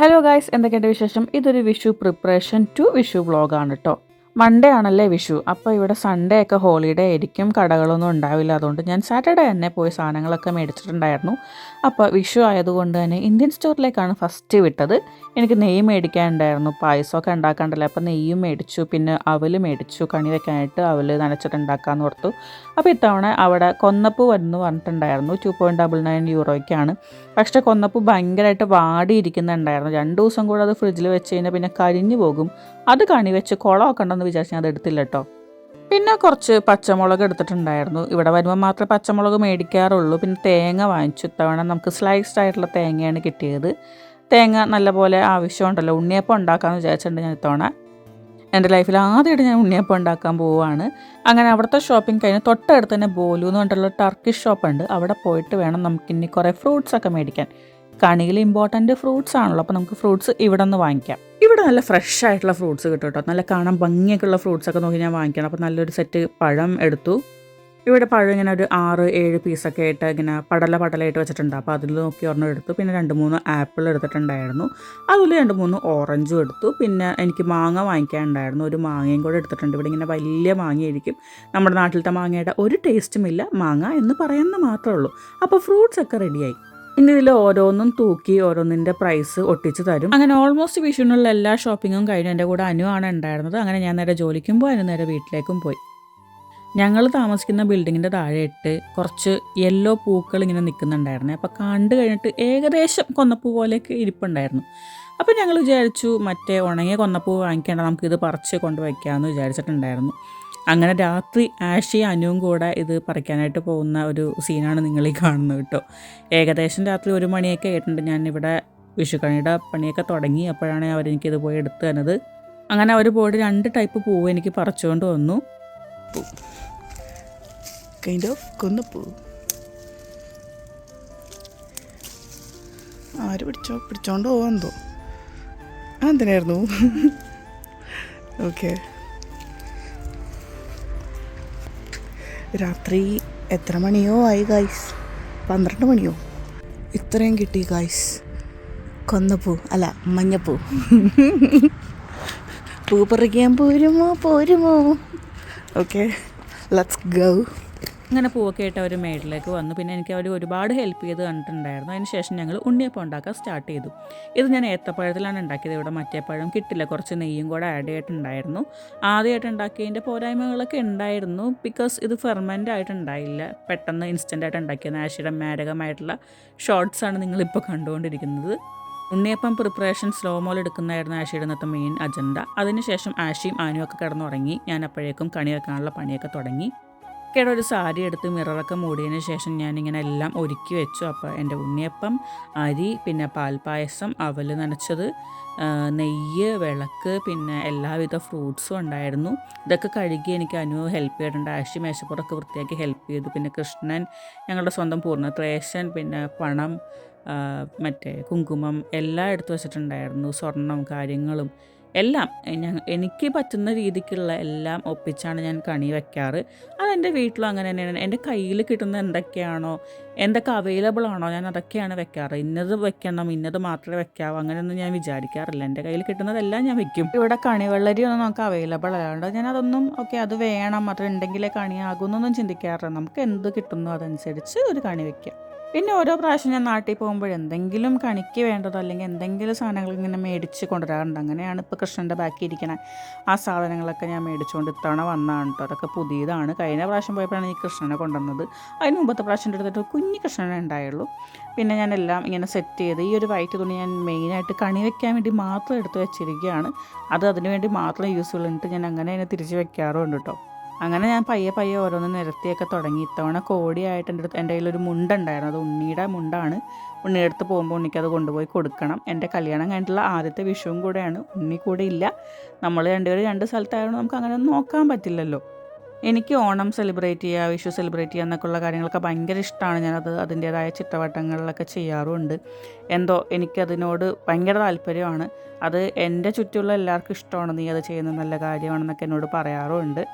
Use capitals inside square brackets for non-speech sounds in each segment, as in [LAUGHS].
Hello guys എന്തൊക്കെയുണ്ട് വിശേഷം? ഇതൊരു വിഷു പ്രിപ്പറേഷൻ ടു വിഷു വ്ളോഗാണ് കേട്ടോ മൺഡേ ആണല്ലേ വിഷു. അപ്പോൾ ഇവിടെ സൺഡേ ഒക്കെ ഹോളിഡേ ആയിരിക്കും. കടകളൊന്നും ഉണ്ടാവില്ല. അതുകൊണ്ട് ഞാൻ സാറ്റർഡേ തന്നെ പോയി സാധനങ്ങളൊക്കെ മേടിച്ചിട്ടുണ്ടായിരുന്നു. അപ്പോൾ വിഷു ആയതുകൊണ്ട് തന്നെ ഇന്ത്യൻ സ്റ്റോറിലേക്കാണ് ഫസ്റ്റ് വിട്ടത്. എനിക്ക് നെയ്യ് മേടിക്കാനുണ്ടായിരുന്നു പായസമൊക്കെ ഉണ്ടാക്കാണ്ടല്ലോ അപ്പോൾ നെയ്യും മേടിച്ചു പിന്നെ അവൽ മേടിച്ചു കണി വെക്കാനായിട്ട് അവൽ നനച്ചിട്ട് ഉണ്ടാക്കാമെന്ന് ഓർത്തു. അപ്പോൾ ഇത്തവണ അവിടെ കൊന്നപ്പ് വരുന്നു പറഞ്ഞിട്ടുണ്ടായിരുന്നു ടു പോയിന്റ് ഡബിൾ നയൻ യൂറോയ്ക്കാണ്. പക്ഷേ കൊന്നപ്പ് ഭയങ്കരമായിട്ട് വാടിയിരിക്കുന്നുണ്ടായിരുന്നു. രണ്ട് ദിവസം കൂടെ അത് ഫ്രിഡ്ജിൽ വെച്ച് കഴിഞ്ഞാൽ പിന്നെ കരിഞ്ഞു പോകും. അത് കണി വെച്ച് കുളമൊക്കെ ഉണ്ടെന്ന് വിചാരിച്ച് ഞാൻ അത് എടുത്തില്ല കേട്ടോ. പിന്നെ കുറച്ച് പച്ചമുളക് എടുത്തിട്ടുണ്ടായിരുന്നു. ഇവിടെ വരുമ്പോൾ മാത്രമേ പച്ചമുളക് മേടിക്കാറുള്ളൂ. പിന്നെ തേങ്ങ വാങ്ങിച്ചു. ഇത്തവണ നമുക്ക് സ്ലൈസ്ഡ് ആയിട്ടുള്ള തേങ്ങയാണ് കിട്ടിയത്. തേങ്ങ നല്ലപോലെ ആവശ്യമുണ്ടല്ലോ. ഉണ്ണിയപ്പം ഉണ്ടാക്കാമെന്ന് വിചാരിച്ചിട്ടുണ്ട് ഞാൻ ഇത്തവണ. എന്റെ ലൈഫിൽ ആദ്യമായിട്ട് ഞാൻ ഉണ്ണിയപ്പം ഉണ്ടാക്കാൻ പോവുകയാണ് അങ്ങനെ അവിടുത്തെ ഷോപ്പിംഗ് കഴിഞ്ഞ് തൊട്ടടുത്ത് തന്നെ ബോലു എന്ന് പറഞ്ഞിട്ടുള്ള ടർക്കിഷ് ഷോപ്പുണ്ട് അവിടെ പോയിട്ട് വേണം നമുക്കിനി കുറേ ഫ്രൂട്ട്സ് ഒക്കെ മേടിക്കാൻ. കണിയിൽ ഇമ്പോർട്ടന്റ് ഫ്രൂട്ട്സ് ആണല്ലോ. അപ്പോൾ നമുക്ക് ഫ്രൂട്ട്സ് ഇവിടെ നിന്ന് വാങ്ങിക്കാം. ഇവിടെ നല്ല ഫ്രഷ് ആയിട്ടുള്ള ഫ്രൂട്ട്സ് കിട്ടും കേട്ടോ. നല്ല കാണാൻ ഭംഗിയൊക്കെ ഉള്ള ഫ്രൂട്ട്സ് ഒക്കെ നോക്കി ഞാൻ വാങ്ങിക്കണം. അപ്പോൾ നല്ലൊരു സെറ്റ് പഴം എടുത്തു. ഇവിടെ പഴം ഇങ്ങനെ ഒരു ആറ് ഏഴ് പീസൊക്കെ ആയിട്ട് ഇങ്ങനെ പടല പടലായിട്ട് വെച്ചിട്ടുണ്ട്. അപ്പോൾ അതിൽ നോക്കി ഒരെണ്ണം എടുത്തു. പിന്നെ രണ്ട് മൂന്ന് ആപ്പിൾ എടുത്തിട്ടുണ്ടായിരുന്നു. അതിൽ രണ്ട് മൂന്ന് ഓറഞ്ചും എടുത്തു. പിന്നെ എനിക്ക് മാങ്ങ വാങ്ങിക്കാനുണ്ടായിരുന്നു. ഒരു മാങ്ങയും കൂടെ എടുത്തിട്ടുണ്ട്. ഇവിടെ ഇങ്ങനെ വലിയ മാങ്ങയായിരിക്കും. നമ്മുടെ നാട്ടിലത്തെ മാങ്ങയുടെ ഒരു ടേസ്റ്റും ഇല്ല. മാങ്ങ എന്ന് പറയുന്നത് മാത്രമേ ഉള്ളൂ. അപ്പോൾ ഫ്രൂട്ട്സ് ഒക്കെ റെഡിയായി ഇനി ഇതിൽ ഓരോന്നും തൂക്കി ഓരോന്നിന്റെ പ്രൈസ് ഒട്ടിച്ച് തരും. അങ്ങനെ ഓൾമോസ്റ്റ് വിഷുവിനുള്ള എല്ലാ ഷോപ്പിങ്ങും കഴിഞ്ഞു എന്റെ കൂടെ അനു ആണ് ഉണ്ടായിരുന്നത്. അങ്ങനെ ഞാൻ നേരെ ജോലിക്കും പോയി അനു നേരെ വീട്ടിലേക്കും പോയി. ഞങ്ങൾ താമസിക്കുന്ന ബിൽഡിങ്ങിന്റെ താഴെയിട്ട് കുറച്ച് യെല്ലോ പൂക്കൾ ഇങ്ങനെ നിൽക്കുന്നുണ്ടായിരുന്നു അപ്പോൾ കണ്ടു കഴിഞ്ഞിട്ട് ഏകദേശം കൊന്നപ്പൂ പോലെയൊക്കെ ഇരിപ്പുണ്ടായിരുന്നു. അപ്പോൾ ഞങ്ങൾ വിചാരിച്ചു മറ്റേ ഉണങ്ങിയ കൊന്നപ്പൂ വാങ്ങിക്കേണ്ട നമുക്കിത് പറിച്ച് കൊണ്ടുവയ്ക്കാമെന്ന് വിചാരിച്ചിട്ടുണ്ടായിരുന്നു. അങ്ങനെ രാത്രി ആഷി അനുവും കൂടെ ഇത് പറിക്കാനായിട്ട് പോകുന്ന ഒരു സീനാണ് നിങ്ങൾ ഈ കാണുന്നത് കേട്ടോ. ഏകദേശം രാത്രി ഒരു മണിയൊക്കെ ആയിട്ടുണ്ട്. ഞാൻ ഇവിടെ വിഷുക്കണിയുടെ പണിയൊക്കെ തുടങ്ങി. അപ്പോഴാണ് അവരെനിക്കിത് പോയി എടുത്തു തന്നത്. അങ്ങനെ അവർ പോയിട്ട് രണ്ട് ടൈപ്പ് പൂവ് എനിക്ക് പറിച്ചുകൊണ്ട് വന്നു. ഓഫ് ആര് പിടിച്ചോ? പിടിച്ചോണ്ട് പോവാന്തോ ആ എന്തിനായിരുന്നു? ഓക്കെ രാത്രി എത്ര മണിയോ ആയി ഗായ്സ് പന്ത്രണ്ട് മണിയോ? ഇത്രയും കിട്ടി ഗായ്സ് കൊന്നപ്പൂ അല്ല മഞ്ഞപ്പൂ. [LAUGHS] പൂ പറിക്കാൻ പോരുമോ പോരുമോ? ഓക്കെ ലെറ്റ്സ് ഗോ അങ്ങനെ പൂവൊക്കെ ആയിട്ട് അവർ മേഡിലേക്ക് വന്നു. പിന്നെ എനിക്ക് അവർ ഒരുപാട് ഹെൽപ്പ് ചെയ്ത് കണ്ടിട്ടുണ്ടായിരുന്നു. അതിന് ശേഷം ഞങ്ങൾ ഉണ്ണിയപ്പം ഉണ്ടാക്കാൻ സ്റ്റാർട്ട് ചെയ്തു. ഇത് ഞാൻ ഏത്തപ്പഴത്തിലാണ് ഉണ്ടാക്കിയത്. ഇവിടെ മറ്റേ പഴം കിട്ടില്ല. കുറച്ച് നെയ്യും കൂടെ ആഡ് ചെയ്തിട്ടുണ്ടായിരുന്നു. ആദ്യമായിട്ട് ഉണ്ടാക്കിയതിന്റെ പോരായ്മകളൊക്കെ ഉണ്ടായിരുന്നു. ബിക്കോസ് ഇത് ഫെർമന്റ് ആയിട്ടുണ്ടായില്ല പെട്ടെന്ന് ഇൻസ്റ്റന്റ് ആയിട്ട് ഉണ്ടാക്കിയ ആശയുടെ മാരകമായിട്ടുള്ള ഷോർട്സ് ആണ് നിങ്ങളിപ്പോൾ കണ്ടുകൊണ്ടിരിക്കുന്നത്. ഉണ്ണിയപ്പം പ്രിപ്പറേഷൻ സ്ലോ മോൾ എടുക്കുന്നതായിരുന്നു ആഷിയുടെ ഇന്നത്തെ മെയിൻ അജണ്ട അതിനുശേഷം ആഷിയും ആനുമൊക്കെ കിടന്നുറങ്ങി. ഞാൻ അപ്പോഴേക്കും കണി വെക്കാനുള്ള പണിയൊക്കെ തുടങ്ങി. കേടെ ഒരു സാരി എടുത്ത് മിററൊക്കെ മൂടിയതിന് ശേഷം ഞാനിങ്ങനെ എല്ലാം ഒരുക്കി വെച്ചു. അപ്പോൾ എന്റെ ഉണ്ണിയപ്പം അരി പിന്നെ പാൽപ്പായസം അവൽ നനച്ചത് നെയ്യ് വിളക്ക് പിന്നെ എല്ലാവിധ ഫ്രൂട്ട്സും ഉണ്ടായിരുന്നു. ഇതൊക്കെ കഴുകി എനിക്ക് അനു ഹെൽപ്പ് ചെയ്തിട്ടുണ്ട്. ആശി മേശപ്പുറമൊക്കെ വൃത്തിയാക്കി ഹെൽപ്പ് ചെയ്തു. പിന്നെ കൃഷ്ണൻ ഞങ്ങളുടെ സ്വന്തം പൂർണ ത്രേശൻ പിന്നെ പണം മറ്റേ കുങ്കുമം എല്ലാം എടുത്തു വെച്ചിട്ടുണ്ടായിരുന്നു. സ്വർണം കാര്യങ്ങളും എല്ലാം എനിക്ക് പറ്റുന്ന രീതിക്കുള്ള എല്ലാം ഒപ്പിച്ചാണ് ഞാൻ കണി വയ്ക്കാറ് അതെന്റെ വീട്ടിലും അങ്ങനെ തന്നെയാണ്. എന്റെ കയ്യിൽ കിട്ടുന്ന എന്തൊക്കെയാണോ എന്തൊക്കെ അവൈലബിൾ ആണോ ഞാൻ അതൊക്കെയാണ് വെക്കാറ്. ഇന്നത് വെക്കണം ഇന്നത് മാത്രമേ വെക്കാവൂ അങ്ങനെയൊന്നും ഞാൻ വിചാരിക്കാറില്ല. എന്റെ കയ്യിൽ കിട്ടുന്നതെല്ലാം ഞാൻ വെക്കും. ഇവിടെ കണിവെള്ളരി ഒന്നും നമുക്ക് അവൈലബിൾ അല്ലാണ്ട് ഞാൻ അതൊന്നും ഓക്കെ അത് വേണം അത് ഉണ്ടെങ്കിലേ കണിയാകുന്നൊന്നും ചിന്തിക്കാറില്ല. നമുക്ക് എന്ത് കിട്ടുന്നു അതനുസരിച്ച് ഒരു കണി വെക്കാം. പിന്നെ ഓരോ പ്രാവശ്യം ഞാൻ നാട്ടിൽ പോകുമ്പോൾ എന്തെങ്കിലും കണിക്ക് വേണ്ടതോ അല്ലെങ്കിൽ എന്തെങ്കിലും സാധനങ്ങൾ ഇങ്ങനെ മേടിച്ച് കൊണ്ടുവരാറുണ്ട്. അങ്ങനെയാണ് ഇപ്പോൾ കൃഷ്ണന്റെ ബാക്കി ഇരിക്കണ. ആ സാധനങ്ങളൊക്കെ ഞാൻ മേടിച്ചുകൊണ്ട് ഇത്തവണ വന്നതാണ് കേട്ടോ അതൊക്കെ പുതിയതാണ്. കഴിഞ്ഞ പ്രാവശ്യം പോയപ്പോഴാണ് ഈ കൃഷ്ണനെ കൊണ്ടുവന്നത്. അതിന് മുമ്പത്തെ പ്രാവശ്യം എടുത്തിട്ട് കുഞ്ഞു കൃഷ്ണനെ ഉണ്ടായുള്ളൂ. പിന്നെ ഞാൻ എല്ലാം ഇങ്ങനെ സെറ്റ് ചെയ്ത് ഈ ഒരു വൈറ്റ് തുണി ഞാൻ മെയിനായിട്ട് കണി വയ്ക്കാൻ വേണ്ടി മാത്രം എടുത്ത് വെച്ചിരിക്കുകയാണ്. അത് അതിന് വേണ്ടി മാത്രം യൂസ്ഫുൾ എന്നിട്ട് ഞാൻ അങ്ങനെ തന്നെ തിരിച്ച് വെക്കാറുണ്ട് കേട്ടോ അങ്ങനെ ഞാൻ പയ്യെ പയ്യെ ഓരോന്ന് നിരത്തിയൊക്കെ തുടങ്ങി. ഇത്തവണ കോടിയായിട്ട് എന്റെ അടുത്ത് എന്റെ കയ്യിലൊരു മുണ്ടുണ്ടായിരുന്നു. അത് ഉണ്ണിയുടെ മുണ്ടാണ്. ഉണ്ണിയുടെ അടുത്ത് പോകുമ്പോൾ ഉണ്ണിക്ക് അത് കൊണ്ടുപോയി കൊടുക്കണം. എന്റെ കല്യാണം കഴിഞ്ഞിട്ടുള്ള ആദ്യത്തെ വിഷുവും കൂടെയാണ്. ഉണ്ണി കൂടെ ഇല്ല. നമ്മൾ രണ്ടുപേരും രണ്ട് സ്ഥലത്തായതുകൊണ്ട് നമുക്ക് അങ്ങനെ നോക്കാൻ പറ്റില്ലല്ലോ. എനിക്ക് ഓണം സെലിബ്രേറ്റ് ചെയ്യുക വിഷു സെലിബ്രേറ്റ് ചെയ്യുക എന്നൊക്കെയുള്ള കാര്യങ്ങളൊക്കെ ഭയങ്കര ഇഷ്ടമാണ്. ഞാനത് അതിന്റേതായ ചിട്ടവട്ടങ്ങളിലൊക്കെ ചെയ്യാറുമുണ്ട്. എന്തോ എനിക്കതിനോട് ഭയങ്കര താല്പര്യമാണ്. അത് എന്റെ ചുറ്റുമുള്ള എല്ലാവർക്കും ഇഷ്ടമാണ് നീ അത് ചെയ്യുന്നത് നല്ല കാര്യമാണെന്നൊക്കെ എന്നോട് പറയാറുമുണ്ട്.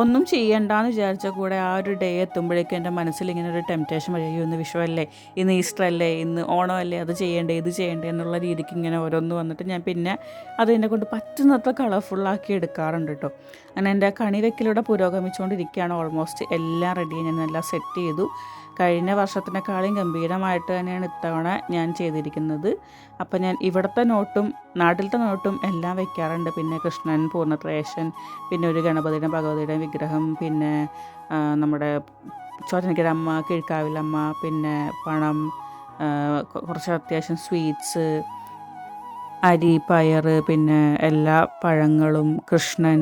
ഒന്നും ചെയ്യണ്ടെന്ന് വിചാരിച്ച കൂടെ ആ ഒരു ഡേ എത്തുമ്പോഴേക്കും എന്റെ മനസ്സിൽ ഇങ്ങനെ ഒരു ടെംപ്റ്റേഷൻ വരികയോ ഇന്ന് വിഷുവല്ലേ? ഇന്ന് ഈസ്റ്റർ അല്ലേ? ഇന്ന് ഓണം അല്ലേ അത് ചെയ്യണ്ടേ ഇത് ചെയ്യണ്ടേ എന്നുള്ള രീതിക്ക് ഇങ്ങനെ ഓരോന്ന് വന്നിട്ട് ഞാൻ പിന്നെ അത് എന്നെ കൊണ്ട് പറ്റുന്നത്ര കളർഫുള്ളാക്കി എടുക്കാറുണ്ട് കേട്ടോ അങ്ങനെ എന്റെ കണി വെക്കലൂടെ പുരോഗമിച്ചുകൊണ്ടിരിക്കുകയാണ് ഓൾമോസ്റ്റ് എല്ലാം റെഡി ഞാൻ എല്ലാം സെറ്റ് ചെയ്തു. കഴിഞ്ഞ വർഷത്തിനേക്കാളും ഗംഭീരമായിട്ട് തന്നെയാണ് ഇത്തവണ ഞാൻ ചെയ്തിരിക്കുന്നത്. അപ്പോൾ ഞാൻ ഇവിടുത്തെ നോട്ടും നാട്ടിലത്തെ നോട്ടും എല്ലാം വെക്കാറുണ്ട്. പിന്നെ കൃഷ്ണൻ പൂർണത്രേശൻ പിന്നെ ഒരു ഗണപതിയുടെയും ഭഗവതിയുടെ വിഗ്രഹം പിന്നെ നമ്മുടെ ചോറ്റനക്കരമ്മ കിഴക്കാവിലമ്മ പിന്നെ പണം കുറച്ച് അത്യാവശ്യം സ്വീറ്റ്സ് അരി പയർ പിന്നെ എല്ലാ പഴങ്ങളും കൃഷ്ണൻ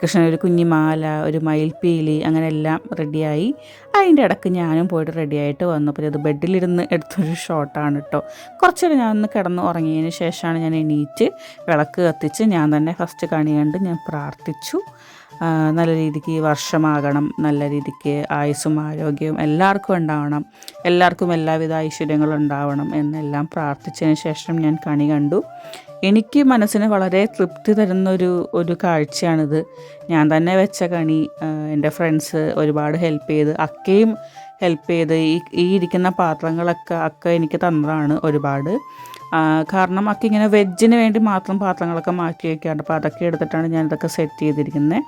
കൃഷ്ണൻ ഒരു കുഞ്ഞിമാല ഒരു മയിൽപ്പീലി അങ്ങനെ എല്ലാം റെഡിയായി. അതിന്റെ ഇടയ്ക്ക് ഞാനും പോയിട്ട് റെഡിയായിട്ട് വന്നു. അപ്പോൾ ഇത് ബെഡിലിരുന്ന് എടുത്തൊരു ഷോട്ടാണ് കേട്ടോ കുറച്ച് നേരം ഞാൻ ഒന്ന് കിടന്ന് ഉറങ്ങിയതിന് ശേഷമാണ് ഞാൻ എണീറ്റ് വിളക്ക് കത്തിച്ച് ഞാൻ തന്നെ ഫസ്റ്റ് കണി ഞാൻ പ്രാർത്ഥിച്ചു. നല്ല രീതിക്ക് വർഷമാകണം നല്ല രീതിക്ക് ആയുസ്സും ആരോഗ്യവും എല്ലാവർക്കും ഉണ്ടാവണം എല്ലാവർക്കും എല്ലാവിധ ഐശ്വര്യങ്ങളും ഉണ്ടാവണം എന്നെല്ലാം പ്രാർത്ഥിച്ചതിന് ശേഷം ഞാൻ കണി കണ്ടു. എനിക്ക് മനസ്സിന് വളരെ തൃപ്തി തരുന്നൊരു ഒരു കാഴ്ചയാണിത്. ഞാൻ തന്നെ വെച്ച കണി എന്റെ ഫ്രണ്ട്സ് ഒരുപാട് ഹെൽപ്പ് ചെയ്ത് അക്കയും ഹെൽപ്പ് ചെയ്ത് ഈ ഈ ഇരിക്കുന്ന പാത്രങ്ങളൊക്കെ അക്ക എനിക്ക് തന്നതാണ് ഒരുപാട്. കാരണം ഒക്കെ ഇങ്ങനെ വെജിന് വേണ്ടി മാത്രം പാത്രങ്ങളൊക്കെ മാറ്റി വയ്ക്കാറുണ്ട് അപ്പോൾ അതൊക്കെ എടുത്തിട്ടാണ് ഞാൻ ഇതൊക്കെ സെറ്റ് ചെയ്തിരിക്കുന്നത്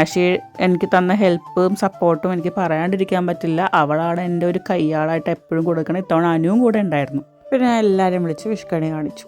ആഷി എനിക്ക് തന്ന ഹെൽപ്പും സപ്പോർട്ടും എനിക്ക് പറയാണ്ടിരിക്കാൻ പറ്റില്ല. അവളാണ് എന്റെ ഒരു കയ്യാളായിട്ട് എപ്പോഴും കൊടുക്കണം. ഇത്തവണ അനുവും കൂടെ ഉണ്ടായിരുന്നു. പിന്നെ ഞാൻ എല്ലാവരെയും വിളിച്ച് വിഷ്കണി കാണിച്ചു.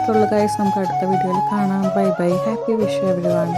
അത്രയുള്ളൂ ഗൈസ് നമുക്ക് അടുത്ത വീഡിയോയിൽ കാണാം. Bye bye happy wish everyone